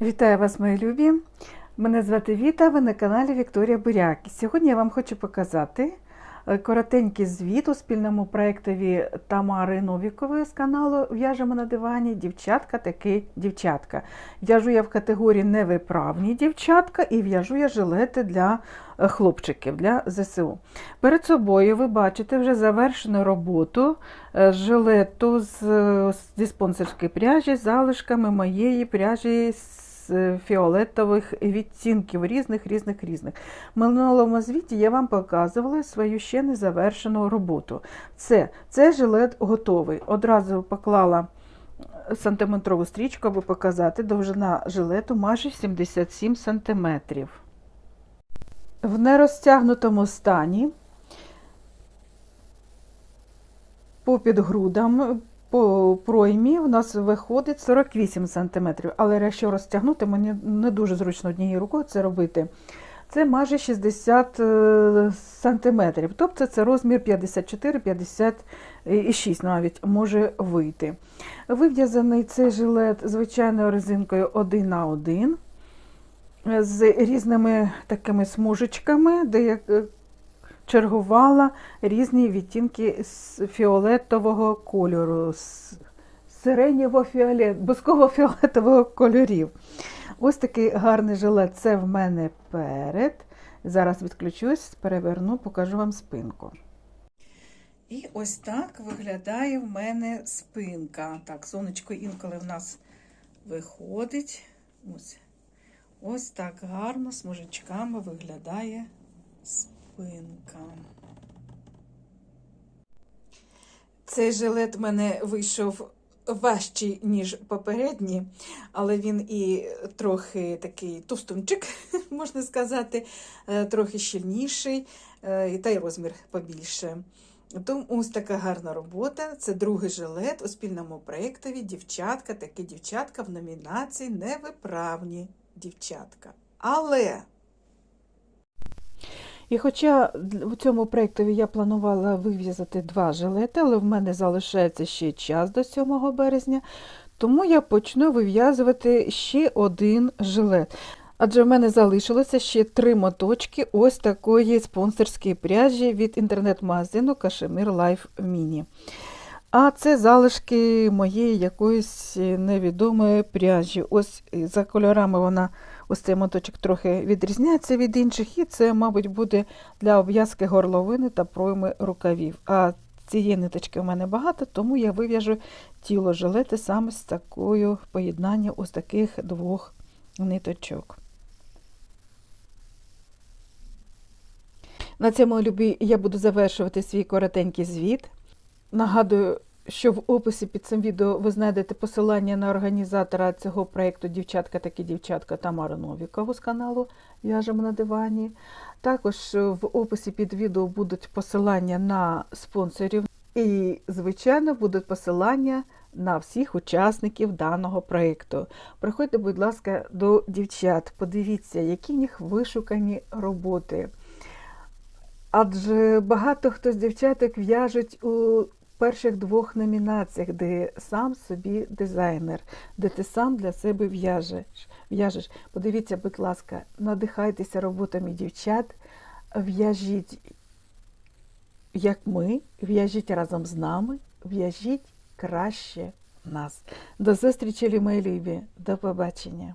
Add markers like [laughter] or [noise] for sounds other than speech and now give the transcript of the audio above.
Вітаю вас, мої любі! Мене звати Віта, ви на каналі Вікторія Буряк. І Сьогодні я вам хочу показати коротенький звіт у спільному проєктові Тамари Новікової з каналу В'яжемо на дивані Дівчатка таки дівчатка. В'яжу я в категорії невиправні дівчатка і в'яжу я жилети для е, хлопчиків для ЗСУ. Перед собою ви бачите вже завершену роботу е, жилету з, е, зі спонсорської пряжі залишками моєї пряжі з е, фіолетових відтінків різних, різних, різних. В минулому звіті я вам показувала свою ще незавершену роботу. Це, це жилет готовий. Одразу поклала сантиметрову стрічку, аби показати довжина жилету майже 77 сантиметрів. В нерозтягнутому стані попід грудам по проймі у нас виходить 48 см. Але якщо розтягнути, мені не дуже зручно однією рукою це робити. Це майже 60 см. Тобто це розмір 54-56 навіть може вийти. Вив'язаний цей жилет звичайною резинкою 1 на 1 з різними такими смужечками, де е, чергувала різні відтінки з фіолетового кольору, з сиренєво фіолет бусково-фіолетового кольорів. Ось такий гарний жилет. Це в мене перед. Зараз відключусь, переверну, покажу вам спинку. І ось так виглядає в мене спинка. Так, сонечко інколи в нас виходить. Ось, ось так гарно з мужичками виглядає спинка. Цей жилет в мене вийшов важчий, ніж попередній, але він і трохи такий товстунчик, [laughs] можна сказати, е, трохи щільніший, е, та й розмір побільше. Тому ось така гарна робота. Це другий жилет у спільному проєктові Дівчатка, такі дівчатка в номінації Невиправні дівчатка. Але. І хоча в цьому проєктові я планувала вив'язати два жилети, але в мене залишається ще час до 7 березня, тому я почну вив'язувати ще один жилет. Адже в мене залишилося ще три моточки ось такої спонсорської пряжі від інтернет-магазину Кашемір Life Mini. А це залишки моєї якоїсь невідомої пряжі. Ось за кольорами вона, ось цей моточок трохи відрізняється від інших, і це, мабуть, буде для обв'язки горловини та пройми рукавів. А цієї ниточки в мене багато, тому я вив'яжу тіло жилети саме з такою поєднанням ось таких двох ниточок. На цьому любі я буду завершувати свій коротенький звіт. Нагадую, що в описі під цим відео ви знайдете посилання на організатора цього проєкту Дівчатка такі дівчатка Тамару Новікову з каналу В'яжемо на дивані. Також в описі під відео будуть посилання на спонсорів. І, звичайно, будуть посилання на всіх учасників даного проєкту. Приходьте, будь ласка, до дівчат, подивіться, які в них вишукані роботи. Адже багато хто з дівчаток в'яжуть у перших двох номінаціях, де сам собі дизайнер, де ти сам для себе в'яжеш. в'яжеш. Подивіться, будь ласка, надихайтеся роботами дівчат, в'яжіть, як ми, в'яжіть разом з нами, в'яжіть краще нас. До зустрічі, мої любі, до побачення.